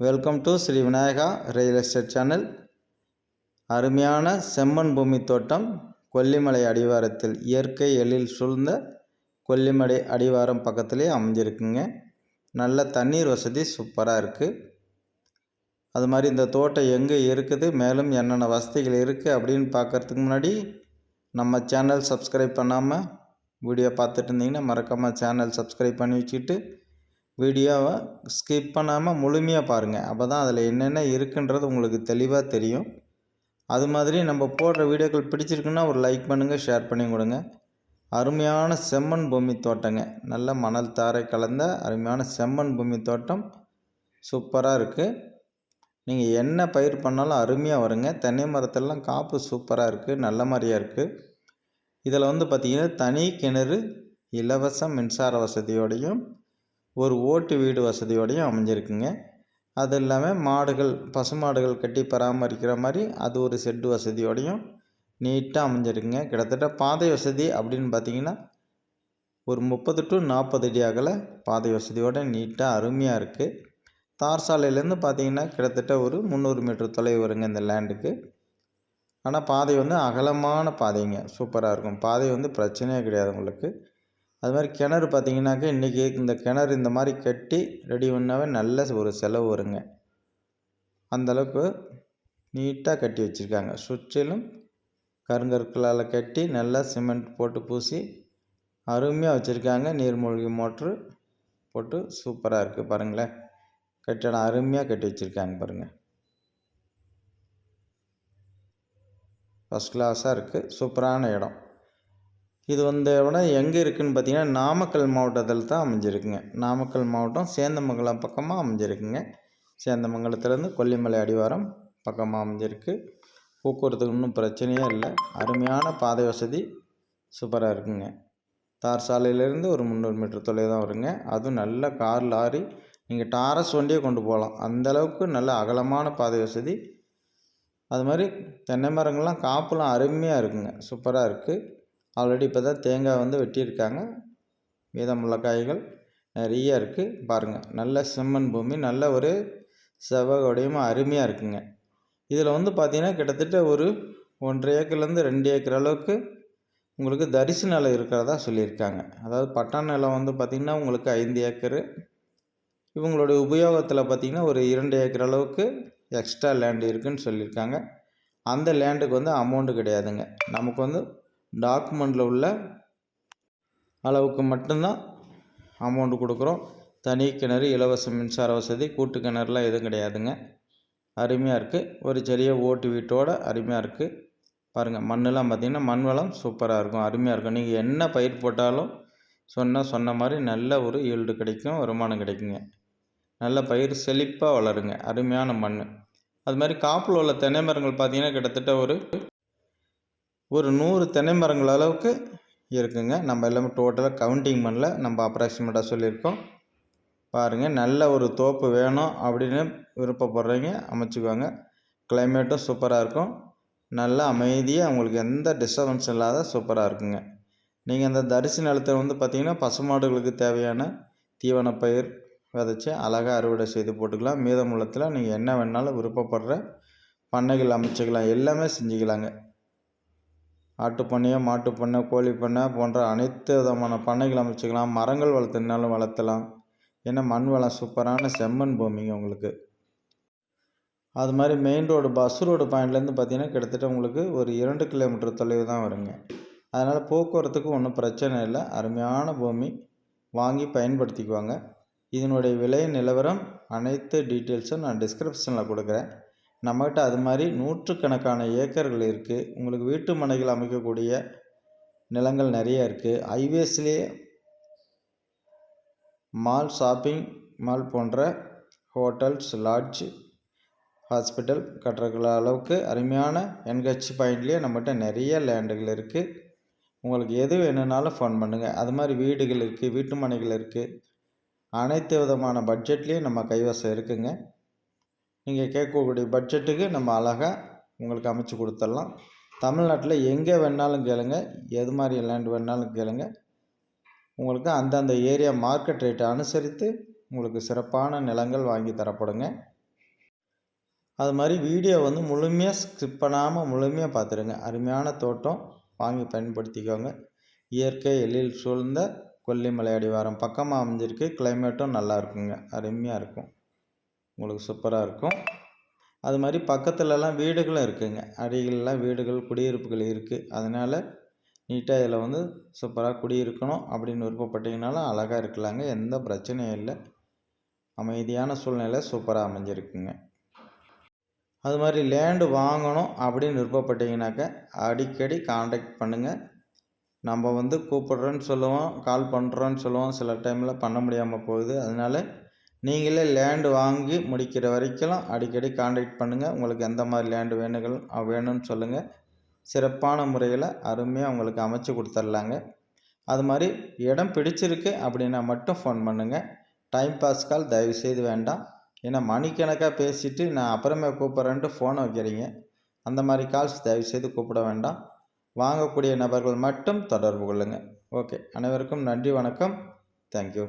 Welcome to Sri Vinayaka real estate channel அருமையான செம்மண் பூமி தோட்டம் கொல்லிமலை அடிவாரத்தில் இயற்கை எழில் சூழ்ந்த கொல்லிமலை அடிவாரம் பக்கத்திலே அமைஞ்சிருக்குங்க. நல்ல தண்ணீர் வசதி சூப்பராக இருக்குது அது மாதிரி இந்த தோட்டம் எங்கே இருக்குது மேலும் என்னென்ன வசதிகள் இருக்குது அப்படின்னு பார்க்கறதுக்கு முன்னாடி நம்ம சேனல் சப்ஸ்கிரைப் பண்ணாமல் வீடியோ பார்த்துட்டு இருந்தீங்கன்னா மறக்காமல் சேனல் சப்ஸ்கிரைப் பண்ணி வச்சுக்கிட்டு வீடியோவை ஸ்கிப் பண்ணாமல் முழுமையாக பாருங்கள் அப்போ தான் அதில் என்னென்ன இருக்குன்றது உங்களுக்கு தெளிவாக தெரியும். அது மாதிரி நம்ம போடுற வீடியோக்கள் பிடிச்சிருக்குன்னா ஒரு லைக் பண்ணுங்கள் ஷேர் பண்ணி கொடுங்க. அருமையான செம்மண் பூமி தோட்டங்க. நல்ல மணல் தாரை கலந்த அருமையான செம்மண் பூமி தோட்டம். சூப்பராக இருக்குது நீங்கள் என்ன பயிர் பண்ணாலும் அருமையாக வருங்க. தென்னை மரத்திலலாம் காப்பு சூப்பராக இருக்குது நல்ல மாதிரியாக இருக்குது இதில் வந்து பார்த்திங்கன்னா தனி கிணறு இலவச மின்சார வசதியோடையும் ஒரு ஓட்டு வீடு வசதியோடையும் அமைஞ்சிருக்குங்க. அது இல்லாமல் மாடுகள் பசுமாடுகள் கட்டி பராமரிக்கிற மாதிரி அது ஒரு செட்டு வசதியோடையும் நீட்டாக அமைஞ்சிருக்குங்க. கிட்டத்தட்ட பாதை வசதி அப்படின்னு பார்த்தீங்கன்னா ஒரு முப்பது டு நாற்பது அடி அகல பாதை வசதியோடு நீட்டாக அருமையாக இருக்குது தார் சாலையிலேருந்து பார்த்தீங்கன்னா கிட்டத்தட்ட ஒரு முந்நூறு மீட்டர் தொலைவு வருங்க இந்த லேண்டுக்கு. ஆனால் பாதை வந்து அகலமான பாதைங்க. சூப்பராக இருக்கும். பாதை வந்து பிரச்சனையே கிடையாது உங்களுக்கு. அது மாதிரி கிணறு பார்த்திங்கனாக்கா இன்றைக்கி இந்த கிணறு இந்த மாதிரி கட்டி ரெடி பண்ணாவே நல்ல ஒரு செலவு வருங்க. அந்தளவுக்கு நீட்டாக கட்டி வச்சுருக்காங்க. சுற்றிலும் கருங்கற்களால் கட்டி நல்லா சிமெண்ட் போட்டு பூசி அருமையாக வச்சுருக்காங்க. நீர்மூழ்கி மோட்ரு போட்டு சூப்பராக இருக்குது பாருங்களேன். கட்டிடம் அருமையாக கட்டி வச்சுருக்காங்க பாருங்கள் ஃபஸ்ட் கிளாஸாக இருக்குது சூப்பரான இடம். இது வந்து இடம் எங்கே இருக்குதுன்னு பார்த்தீங்கன்னா நாமக்கல் மாவட்டத்தில் தான் அமைஞ்சிருக்குங்க. நாமக்கல் மாவட்டம் சேந்தமங்கலம் பக்கமாக அமைஞ்சிருக்குங்க. சேந்தமங்கலத்துலேருந்து கொல்லிமலை அடிவாரம் பக்கமாக அமைஞ்சிருக்கு. போக்குவரத்துக்கு ஒன்றும் பிரச்சனையே இல்லை. அருமையான பாதை வசதி சூப்பராக இருக்குங்க. தார் சாலையிலேருந்து ஒரு முந்நூறு மீட்டர் தொலை தான் வருங்க. அதுவும் நல்ல கார் லாரி. நீங்கள் டாரஸ் வண்டியே கொண்டு போகலாம். அந்தளவுக்கு நல்ல அகலமான பாதை வசதி. அது மாதிரி தென்னை மரங்கள்லாம் காப்புலாம் அருமையாக இருக்குங்க. சூப்பராக இருக்குது ஆல்ரெடி இப்போ தான் தேங்காய் வந்து வெட்டியிருக்காங்க. மீதமுள்ள காய்கள் நிறைய இருக்குது பாருங்கள் நல்ல செம்மண் பூமி நல்ல ஒரு செவ்வகோடையமாக அருமையாக இருக்குங்க. இதில் வந்து பார்த்திங்கன்னா கிட்டத்தட்ட ஒரு ஒன்றரை ஏக்கர்லேருந்து ரெண்டு ஏக்கர் அளவுக்கு உங்களுக்கு தரிசு நிலம் இருக்கிறதா சொல்லியிருக்காங்க. அதாவது பட்டா நிலம் வந்து பார்த்திங்கன்னா உங்களுக்கு ஐந்து ஏக்கரு. இவங்களுடைய உபயோகத்தில் பார்த்திங்கன்னா ஒரு இரண்டு ஏக்கர் அளவுக்கு எக்ஸ்ட்ரா லேண்டு இருக்குதுன்னு சொல்லியிருக்காங்க. அந்த லேண்டுக்கு வந்து அமௌண்ட்டு கிடையாதுங்க. நமக்கு வந்து டாக்குமெண்ட்டில் உள்ள அளவுக்கு மட்டும்தான் அமௌண்ட்டு கொடுக்குறோம். தனி கிணறு இலவச மின்சார வசதி கூட்டு கிணறுலாம் எதுவும் கிடையாதுங்க. அருமையாக இருக்குது ஒரு சிறிய ஓட்டு வீட்டோட அருமையாக இருக்குது பாருங்கள் மண்ணெலாம் பார்த்திங்கன்னா மண் வளம் சூப்பராக இருக்கும். அருமையாக இருக்கும். நீங்கள் என்ன பயிர் போட்டாலும் சொன்ன சொன்ன மாதிரி நல்ல ஒரு ஈல்டு கிடைக்கும் வருமானம் கிடைக்குங்க. நல்ல பயிர் செழிப்பாக வளருங்க. அருமையான மண். அது மாதிரி காப்பில் உள்ள தென்னை மரங்கள் பார்த்திங்கன்னா கிட்டத்தட்ட ஒரு ஒரு நூறு தென்னை மரங்கள் அளவுக்கு இருக்குங்க. நம்ம எல்லாமே டோட்டலாக கவுண்டிங் பண்ணல. நம்ம அப்ராக்சிமேட்டாக சொல்லியிருக்கோம். பாருங்கள் நல்ல ஒரு தோப்பு வேணும் அப்படின்னு விருப்பப்படுறவங்க அமைச்சுக்குவாங்க கிளைமேட்டும் சூப்பராக இருக்கும். நல்ல அமைதியாக உங்களுக்கு எந்த டிஸ்டர்பன்ஸ் இல்லாத சூப்பராக இருக்குங்க. நீங்கள் அந்த தரிசி நிலத்தில் வந்து பார்த்திங்கன்னா பசுமாடுகளுக்கு தேவையான தீவன பயிர் விதைச்சி அழகாக அறுவடை செய்து போட்டுக்கலாம். மீதமுள்ளத்தில் நீங்கள் என்ன வேணாலும் விருப்பப்படுற பண்ணைகள் அமைச்சிக்கலாம். எல்லாமே செஞ்சுக்கலாங்க. ஆட்டு பண்ணையோ மாட்டு பண்ணை கோழி பண்ணை போன்ற அனைத்து விதமான பண்ணைகள் அமைச்சிக்கலாம். மரங்கள் வளர்த்துனாலும் வளர்த்தலாம். ஏன்னா மண் வளம் சூப்பரான செம்மண் பூமிங்க உங்களுக்கு. அது மாதிரி மெயின் ரோடு பஸ் ரோடு பாயிண்ட்லேருந்து பார்த்தீங்கன்னா கிட்டத்தட்ட உங்களுக்கு ஒரு இரண்டு கிலோமீட்டர் தொலைவு தான் வருங்க. அதனால் போக்குவரத்துக்கு ஒன்றும் பிரச்சனை இல்லை. அருமையான பூமி. வாங்கி பயன்படுத்திக்குவாங்க. இதனுடைய விலை நிலவரம் அனைத்து டீட்டெயில்ஸும் நான் டிஸ்கிரிப்ஷனில் கொடுக்குறேன். நம்மக்கிட்ட அது மாதிரி நூற்றுக்கணக்கான ஏக்கர்கள் இருக்குது உங்களுக்கு வீட்டு மனைகள் அமைக்கக்கூடிய நிலங்கள் நிறைய இருக்குது ஹைவேஸ்லேயே மால் ஷாப்பிங் மால் போன்ற ஹோட்டல்ஸ் லாட்ஜ் ஹாஸ்பிட்டல் கட்டுற அளவுக்கு அருமையான என்ஹெச் பாயிண்ட்லேயே நம்மகிட்ட நிறைய லேண்டுகள் இருக்குது உங்களுக்கு எது வேணும்னாலும் ஃபோன் பண்ணுங்கள் அது மாதிரி வீடுகள் இருக்குது வீட்டு மனைகள் இருக்குது அனைத்து விதமான பட்ஜெட்லேயும் நம்ம கைவசம் இருக்குங்க. நீங்கள் கேட்கக்கூடிய பட்ஜெட்டுக்கு நம்ம அழகாக உங்களுக்கு அமைச்சு கொடுத்துடலாம். தமிழ்நாட்டில் எங்கே வேணாலும் கேளுங்க. எது மாதிரி லேண்ட் வேணாலும் கேளுங்க. உங்களுக்கு அந்தந்த ஏரியா மார்க்கெட் ரேட்டை அனுசரித்து உங்களுக்கு சிறப்பான நிலங்கள் வாங்கி தரப்படுங்க. அது மாதிரி வீடியோ வந்து முழுமையாக ஸ்கிப் பண்ணாமல் முழுமையாக பார்த்துருங்க. அருமையான தோட்டம். வாங்கி பயன்படுத்திக்கோங்க. இயற்கை எழில் சூழ்ந்த கொல்லிமலை அடிவாரம் பக்கமாக அமைஞ்சிருக்கு. கிளைமேட்டும் நல்லா இருக்குங்க. அருமையாக இருக்கும். உங்களுக்கு சூப்பராக இருக்கும். அது மாதிரி பக்கத்துலலாம் வீடுகளும் இருக்குதுங்க அடிகளெலாம் வீடுகள் குடியிருப்புகள் இருக்குது அதனால் நீட்டாக இதில் வந்து சூப்பராக குடியிருக்கணும் அப்படின்னு விருப்பப்பட்டீங்கனாலும் அழகாக இருக்கலாங்க. எந்த பிரச்சனையும் இல்லை. அமைதியான சூழ்நிலை சூப்பராக அமைஞ்சிருக்குங்க. அது மாதிரி லேண்டு வாங்கணும் அப்படின்னு விருப்பப்பட்டீங்கனாக்கா அடிக்கடி காண்டாக்ட் பண்ணுங்கள் நம்ம வந்து கூப்பிட்றோன்னு சொல்லுவோம் கால் பண்ணுறோன்னு சொல்லுவோம். சில டைமில் பண்ண முடியாமல் போகுது. அதனால் நீங்களே லேண்டு வாங்கி முடிக்கிற வரைக்கும் அடிக்கடி காண்டாக்ட் பண்ணுங்கள் உங்களுக்கு எந்த மாதிரி லேண்டு வேணுங்கள் வேணும்னு சொல்லுங்கள் சிறப்பான முறையில் அருமையாக உங்களுக்கு அமைச்சு கொடுத்துர்லாங்க. அது மாதிரி இடம் பிடிச்சிருக்கு அப்படின்னா மட்டும் ஃபோன் பண்ணுங்கள் டைம் பாஸ் கால் தயவுசெய்து வேண்டாம். ஏன்னா மணிக்கணக்காக பேசிவிட்டு நான் அப்புறமே கூப்பிட்றேன்ட்டு ஃபோனை வைக்கிறீங்க. அந்த மாதிரி கால்ஸ் தயவுசெய்து கூப்பிட வேண்டாம். வாங்கக்கூடிய நபர்கள் மட்டும் தொடர்பு கொள்ளுங்கள் ஓகே அனைவருக்கும் நன்றி வணக்கம். தேங்க்யூ